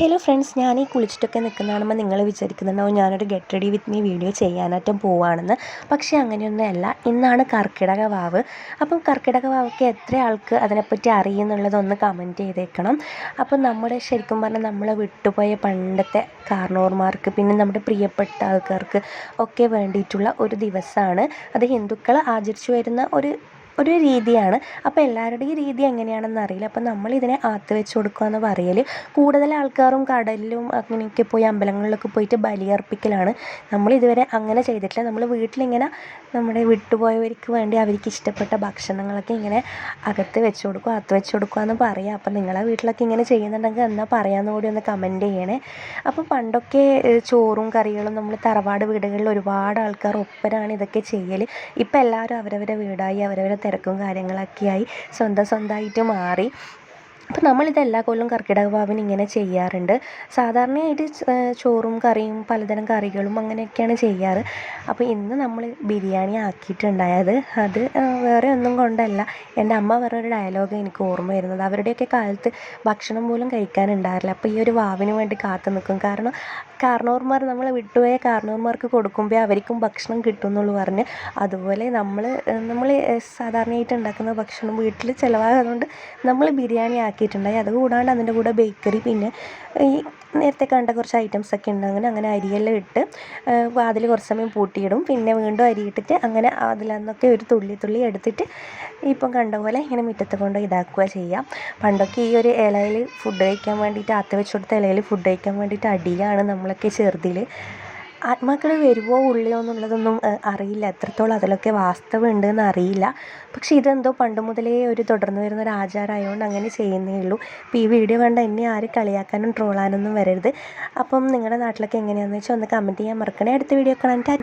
Hello friends ഞാൻ ഈ കുളിച്ചിട്ടൊക്കെ നിൽക്കുന്ന കാണുമ്പോൾ നിങ്ങൾ വിചാരിക്കുന്നുണ്ടാവും. ഞാനൊരു get ready with me video ചെയ്യാനായിട്ടും പോവുകയാണെന്ന് പക്ഷേ അങ്ങനെയൊന്നുമല്ല ഇന്നാണ് കർക്കിടക വാവ്. അപ്പം കർക്കിടക വാവൊക്കെ എത്ര ആൾക്ക് അതിനെപ്പറ്റി അറിയുന്നുള്ളതൊന്ന് കമന്റ് ചെയ്തേക്കണം. അപ്പം നമ്മുടെ ശരിക്കും പറഞ്ഞാൽ നമ്മളെ വിട്ടുപോയ പണ്ടത്തെ കാർണോർമാർക്ക് പിന്നെ നമ്മുടെ പ്രിയപ്പെട്ട ആൾക്കാർക്ക് ഒക്കെ വേണ്ടിയിട്ടുള്ള ഒരു ദിവസമാണ്. അത് ഹിന്ദുക്കൾ ആചരിച്ചു വരുന്ന ഒരു ഒരു രീതിയാണ്. അപ്പോൾ എല്ലാവരുടെയും രീതി എങ്ങനെയാണെന്ന് അറിയില്ല. അപ്പോൾ നമ്മളിതിനെ ആത്ത് വെച്ച് കൊടുക്കുക എന്ന് പറയൽ കൂടുതൽ ആൾക്കാരും കടലിലും അങ്ങനെയൊക്കെ പോയി അമ്പലങ്ങളിലൊക്കെ പോയിട്ട് ബലിയർപ്പിക്കലാണ്. നമ്മളിതുവരെ അങ്ങനെ ചെയ്തിട്ടില്ല. നമ്മൾ വീട്ടിലിങ്ങനെ നമ്മുടെ വിട്ടുപോയവർക്ക് വേണ്ടി അവർക്ക് ഇഷ്ടപ്പെട്ട ഭക്ഷണങ്ങളൊക്കെ ഇങ്ങനെ അകത്ത് വെച്ച് കൊടുക്കുക അകത്ത് വെച്ച് കൊടുക്കുക എന്ന് പറയാം. അപ്പം നിങ്ങളെ വീട്ടിലൊക്കെ ഇങ്ങനെ ചെയ്യുന്നുണ്ടെങ്കിൽ എന്നാൽ പറയാമെന്ന് കൂടി ഒന്ന് കമന്റ് ചെയ്യണേ. അപ്പോൾ പണ്ടൊക്കെ ചോറും കറികളും നമ്മൾ തറവാട് വീടുകളിൽ ഒരുപാട് ആൾക്കാർ ഒപ്പരാണ് ഇതൊക്കെ ചെയ്യൽ ഇപ്പം എല്ലാവരും അവരവരെ വീടായി അവരവരെ തിരക്കും കാര്യങ്ങളൊക്കെയായി സ്വന്തം സ്വന്തമായിട്ട് മാറി. അപ്പോൾ നമ്മളിത് എല്ലാ കൊല്ലവും കർക്കിടക വാവിന് ഇങ്ങനെ ചെയ്യാറുണ്ട്. സാധാരണയായിട്ട് ചോറും കറിയും പലതരം കറികളും അങ്ങനെയൊക്കെയാണ് ചെയ്യാറ്. അപ്പോൾ ഇന്ന് നമ്മൾ ബിരിയാണി ആക്കിയിട്ടുണ്ടായത്. അത് വേറെ ഒന്നും കൊണ്ടല്ല. എന്റെ അമ്മ പറഞ്ഞൊരു ഡയലോഗ് എനിക്ക് ഓർമ്മ വരുന്നത്. അവരുടെയൊക്കെ കാലത്ത് ഭക്ഷണം പോലും കഴിക്കാനുണ്ടായിരുന്നില്ല. അപ്പോൾ ഈ ഒരു വാവിന് വേണ്ടി കാത്തു നിൽക്കും. കാരണം കാരണവർമാർ നമ്മളെ വിട്ടുപോയ കാരണവർമാർക്ക് കൊടുക്കുമ്പോൾ അവർക്കും ഭക്ഷണം കിട്ടും എന്നുള്ളൂ പറഞ്ഞ് അതുപോലെ നമ്മൾ നമ്മൾ സാധാരണയായിട്ട് ഉണ്ടാക്കുന്ന ഭക്ഷണം വീട്ടിൽ ചിലവാകുന്നതുകൊണ്ട് നമ്മൾ ബിരിയാണി ആക്കിയിട്ടുണ്ടായി അത് കൂടാണ്ട് അതിന്റെ കൂടെ ബേക്കറി പിന്നെ ഈ നേരത്തെ കണ്ട കുറച്ച് ഐറ്റംസ് ഒക്കെ ഉണ്ട്. അങ്ങനെ അരിയെല്ലാം ഇട്ട് വാതിൽ കുറച്ച് സമയം പൂട്ടിയിടും. പിന്നെ വീണ്ടും അരി ഇട്ടിട്ട് അങ്ങനെ അതിൽ നിന്നൊക്കെ ഒരു തുള്ളി തുള്ളി എടുത്തിട്ട് ഇപ്പം കണ്ട പോലെ ഇങ്ങനെ മുറ്റത്ത് കൊണ്ട് ഇതാക്കുക ചെയ്യാം. പണ്ടൊക്കെ ഈ ഒരു ഇലയിൽ ഫുഡ് കഴിക്കാൻ വേണ്ടിയിട്ട് ആത്തി വെച്ചു കൊടുത്ത ഇലയിൽ ഫുഡ് കഴിക്കാൻ വേണ്ടിയിട്ട് അടിയാണ് നമ്മളൊക്കെ ചെറുതിൽ ആത്മാക്കൾ വരുമോ ഉള്ളിയോ എന്നുള്ളതൊന്നും അറിയില്ല. എത്രത്തോളം അതിലൊക്കെ വാസ്തവം ഉണ്ടെന്ന് അറിയില്ല. പക്ഷേ ഇതെന്തോ പണ്ട് മുതലേ ഒരു തുടർന്ന് വരുന്ന ഒരു ആചാരമായതുകൊണ്ട് അങ്ങനെ ചെയ്യുന്നേ ഉള്ളൂ. ഇപ്പോൾ ഈ വീഡിയോ കണ്ട എന്നെ ആരും കളിയാക്കാനും ട്രോളാനൊന്നും വരരുത്. അപ്പം നിങ്ങളുടെ നാട്ടിലൊക്കെ എങ്ങനെയാണെന്ന് വെച്ചാൽ ഒന്ന് കമന്റ് ചെയ്യാൻ മറക്കണേ. അടുത്ത വീഡിയോ കാണാൻ ടാറ്റ.